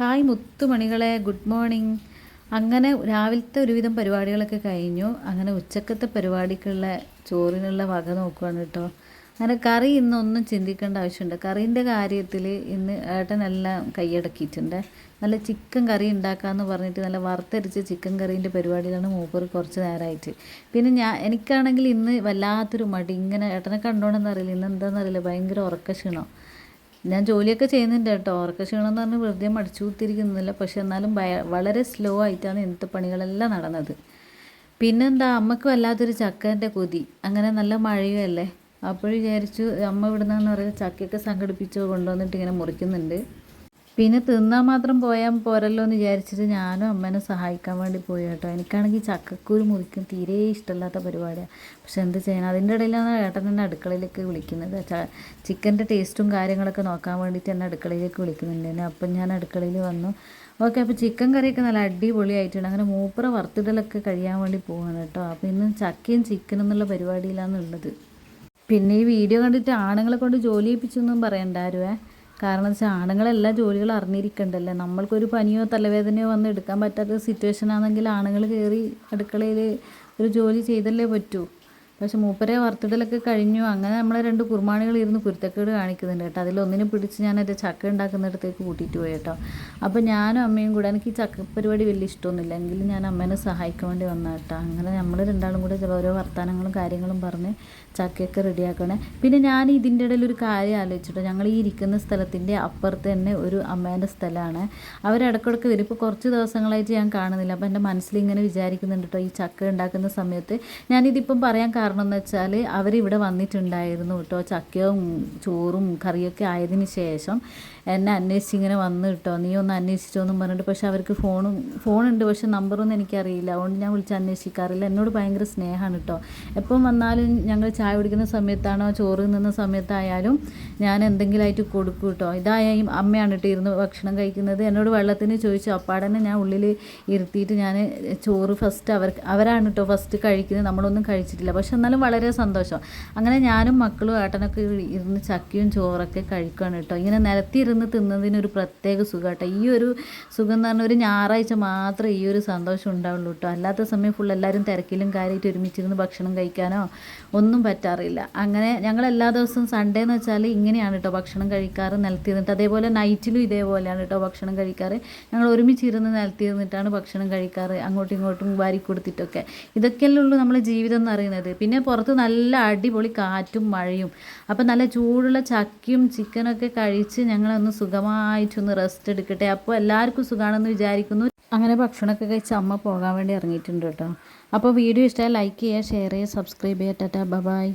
Hi മുത്തുമണികളെ good morning. അങ്ങനെ രാവിലത്തെ ഒരുവിധം പരിപാടികളൊക്കെ കഴിഞ്ഞു. അങ്ങനെ ഉച്ചക്കത്തെ പരിപാടിക്കുള്ള ചോറിനുള്ള വക നോക്കുകയാണ് കേട്ടോ അങ്ങനെ കറി ഇന്നൊന്നും ചിന്തിക്കേണ്ട ആവശ്യമുണ്ട്. കറീന്റെ കാര്യത്തിൽ ഇന്ന് ഏട്ടനെല്ലാം കൈയടക്കിയിട്ടുണ്ട്. നല്ല ചിക്കൻ കറി ഉണ്ടാക്കാമെന്ന് പറഞ്ഞിട്ട് നല്ല വറുത്തരിച്ച് ചിക്കൻ കറീന്റെ പരിപാടിയിലാണ് മൂപ്പർ കുറച്ച് നേരമായിട്ട് പിന്നെ ഞാൻ എനിക്കാണെങ്കിൽ ഇന്ന് വല്ലാത്തൊരു മടി. ഇങ്ങനെ ഏട്ടനെ കണ്ടോണ്ടെന്നറിയില്ല ഇന്ന് എന്താണെന്നറിയില്ല ഭയങ്കര ഉറക്കക്ഷീണം ഞാൻ ജോലിയൊക്കെ ചെയ്യുന്നുണ്ട് കേട്ടോ. ഉറക്ക ക്ഷീണം എന്ന് പറഞ്ഞ് വെറുതെ മടിച്ചു കുത്തിരിക്കുന്നില്ല പക്ഷെ എന്നാലും വളരെ സ്ലോ ആയിട്ടാണ് ഇന്നത്തെ പണികളെല്ലാം നടന്നത്. പിന്നെന്താ അമ്മയ്ക്ക് വല്ലാത്തൊരു ചക്കന്റെ കൊതി. അങ്ങനെ നല്ല മഴയും അല്ലേ അപ്പോൾ വിചാരിച്ചു അമ്മ ഇവിടുന്ന് പറയുന്നത് ചക്കയൊക്കെ സംഘടിപ്പിച്ചോ കൊണ്ടുവന്നിട്ട് ഇങ്ങനെ മുറിക്കുന്നുണ്ട്. പിന്നെ തിന്നാൻ മാത്രം പോയാൽ പോരല്ലോ എന്ന് വിചാരിച്ചിട്ട് ഞാനും അമ്മേനെ സഹായിക്കാൻ വേണ്ടി പോയി കേട്ടോ. എനിക്കാണെങ്കിൽ ചക്കക്കൂര് മുറിക്കും തീരെ ഇഷ്ടമില്ലാത്ത പരിപാടിയാണ് പക്ഷെ എന്ത് ചെയ്യണം? അതിന്റെ ഇടയിലാണ് ഏട്ടൻ എന്നെ അടുക്കളയിലേക്ക് വിളിക്കുന്നത്. ചിക്കന്റെ ടേസ്റ്റും കാര്യങ്ങളൊക്കെ നോക്കാൻ വേണ്ടിയിട്ട് എന്നെ അടുക്കളയിലേക്ക് വിളിക്കുന്നുണ്ട്. അപ്പം ഞാൻ അടുക്കളയിൽ വന്നു. ഓക്കെ അപ്പോൾ ചിക്കൻ കറിയൊക്കെ നല്ല അടിപൊളിയായിട്ടുണ്ട്. അങ്ങനെ മൂപ്പറ വറുത്തിടലൊക്കെ കഴിയാൻ വേണ്ടി പോവാണ് കേട്ടോ. അപ്പോൾ ഇന്ന് ചക്കയും ചിക്കനും എന്നുള്ള പരിപാടിയിലാണ് ഉള്ളത്. പിന്നെ ഈ വീഡിയോ കണ്ടിട്ട് ആണുങ്ങളെ കൊണ്ട് ജോലി ചെയ്യിപ്പിച്ചൊന്നും പറയണ്ട ആരുവേ. കാരണം വെച്ചാൽ ആണുങ്ങളെല്ലാ ജോലികളും അറിഞ്ഞിരിക്കണ്ടല്ലേ? നമ്മൾക്കൊരു പനിയോ തലവേദനയോ വന്ന് എടുക്കാൻ പറ്റാത്ത സിറ്റുവേഷൻ ആണെങ്കിൽ ആണുങ്ങൾ കയറി അടുക്കളയിൽ ഒരു ജോലി ചെയ്തല്ലേ പറ്റൂ. പക്ഷെ മൂപ്പരെ വറുത്തിടലൊക്കെ കഴിഞ്ഞു. അങ്ങനെ നമ്മളെ രണ്ട് കുർമാണികൾ ഇരുന്ന് കുരുത്തക്കേട് കാണിക്കുന്നുണ്ട് കേട്ടോ. അതിലൊന്നിനെ പിടിച്ച് ഞാൻ എന്റെ ചക്ക ഉണ്ടാക്കുന്നിടത്തേക്ക് കൂട്ടിയിട്ട് പോയി കേട്ടോ. അപ്പോൾ ഞാനും അമ്മയും കൂടെ എനിക്ക് ഈ ചക്ക പരിപാടി വലിയ ഇഷ്ടമൊന്നുമില്ല. എങ്കിലും ഞാൻ അമ്മേനെ സഹായിക്കാൻ വേണ്ടി വന്ന കേട്ടോ. അങ്ങനെ നമ്മൾ രണ്ടാളും കൂടെ ഓരോ വർത്തമാനങ്ങളും കാര്യങ്ങളും പറഞ്ഞ് ചക്കയൊക്കെ റെഡിയാക്കണേ. പിന്നെ ഞാൻ ഇതിന്റെ ഇടയിൽ ഒരു കാര്യം ആലോചിച്ചിട്ടോ ഞങ്ങൾ ഈ ഇരിക്കുന്ന സ്ഥലത്തിന്റെ അപ്പുറത്ത് തന്നെ ഒരു അമ്മേന്റെ സ്ഥലമാണ്. അവരിടക്കിടക്ക് വരും. ഇപ്പോൾ കുറച്ച് ദിവസങ്ങളായിട്ട് ഞാൻ കാണുന്നില്ല. അപ്പോൾ എന്റെ മനസ്സിൽ ഇങ്ങനെ വിചാരിക്കുന്നുണ്ട് കേട്ടോ. ഈ ചക്ക ഉണ്ടാക്കുന്ന സമയത്ത് ഞാനിതിപ്പം പറയാൻ എന്ന് വെച്ചാൽ അവരിവിടെ വന്നിട്ടുണ്ടായിരുന്നു കേട്ടോ. ചക്കയും ചോറും കറിയൊക്കെ ആയതിനു ശേഷം എന്നെ അന്വേഷിച്ച് ഇങ്ങനെ വന്ന് കേട്ടോ. നീ ഒന്ന് അന്വേഷിച്ചോ എന്നും പറഞ്ഞിട്ട് പക്ഷെ അവർക്ക് ഫോണും ഫോണുണ്ട് പക്ഷെ നമ്പറൊന്നും എനിക്കറിയില്ല. അതുകൊണ്ട് ഞാൻ വിളിച്ച് അന്വേഷിക്കാറില്ല. എന്നോട് ഭയങ്കര സ്നേഹമാണ് കേട്ടോ. എപ്പം വന്നാലും ഞങ്ങൾ ചായ കുടിക്കുന്ന സമയത്താണോ ചോറ് നിന്ന സമയത്തായാലും ഞാൻ എന്തെങ്കിലും ആയിട്ട് കൊടുക്കും കേട്ടോ. ഇതായും അമ്മയാണ് കേട്ടോ ഇരുന്ന് ഭക്ഷണം കഴിക്കുന്നത്. എന്നോട് വെള്ളത്തിന് ചോദിച്ചു അപ്പാടനെ ഞാൻ ഉള്ളിൽ ഇരുത്തിയിട്ട് ഞാൻ ചോറ് ഫസ്റ്റ് അവർ അവരാണ് കേട്ടോ ഫസ്റ്റ് കഴിക്കുന്നത്. നമ്മളൊന്നും കഴിച്ചിട്ടില്ല. പക്ഷെ എന്നാലും വളരെ സന്തോഷം. അങ്ങനെ ഞാനും മക്കളും ഏട്ടനൊക്കെ ഇരുന്ന് ചക്കയും ചോറൊക്കെ കഴിക്കുകയാണ് കേട്ടോ. ഇങ്ങനെ നിലത്തിരുന്ന് തിന്നതിനൊരു പ്രത്യേക സുഖം കേട്ടോ. ഈ ഒരു സുഖം എന്ന് പറഞ്ഞാൽ ഒരു ഞായറാഴ്ച മാത്രമേ ഈ ഒരു സന്തോഷം ഉണ്ടാവുള്ളൂ കേട്ടോ. അല്ലാത്ത സമയം ഫുൾ എല്ലാവരും തിരക്കിലും കാര്യമായിട്ട് ഒരുമിച്ചിരുന്ന് ഭക്ഷണം കഴിക്കാനോ ഒന്നും പറ്റാറില്ല. അങ്ങനെ ഞങ്ങൾ എല്ലാ ദിവസവും സൺഡേ എന്ന് വെച്ചാൽ ഇങ്ങനെയാണ് കേട്ടോ ഭക്ഷണം കഴിക്കാറ് നിലത്തിരുന്നിട്ട്. അതേപോലെ നൈറ്റിലും ഇതേപോലെയാണ് കേട്ടോ ഭക്ഷണം കഴിക്കാറ്. ഞങ്ങൾ ഒരുമിച്ചിരുന്ന് നിലത്തിരുന്നിട്ടാണ് ഭക്ഷണം കഴിക്കാറ് അങ്ങോട്ടും ഇങ്ങോട്ടും വാരി കൊടുത്തിട്ടൊക്കെ ഇതൊക്കെയല്ലേ ഉള്ളൂ നമ്മൾ ജീവിതം എന്ന് പറയുന്നത്. പിന്നെ പുറത്ത് നല്ല അടിപൊളി കാറ്റും മഴയും. അപ്പം നല്ല ചൂടുള്ള ചക്കയും ചിക്കനൊക്കെ കഴിച്ച് ഞങ്ങളൊന്ന് സുഖമായിട്ടൊന്ന് റെസ്റ്റ് എടുക്കട്ടെ. അപ്പോൾ എല്ലാവർക്കും സുഖമാണെന്ന് വിചാരിക്കുന്നു. അങ്ങനെ ഭക്ഷണമൊക്കെ കഴിച്ച് അമ്മ പോകാൻ വേണ്ടി ഇറങ്ങിയിട്ടുണ്ട് കേട്ടോ. അപ്പോൾ വീഡിയോ ഇഷ്ടമായി ലൈക്ക് ചെയ്യുക ഷെയർ ചെയ്യുക സബ്സ്ക്രൈബ് ചെയ്യുക. Tata bye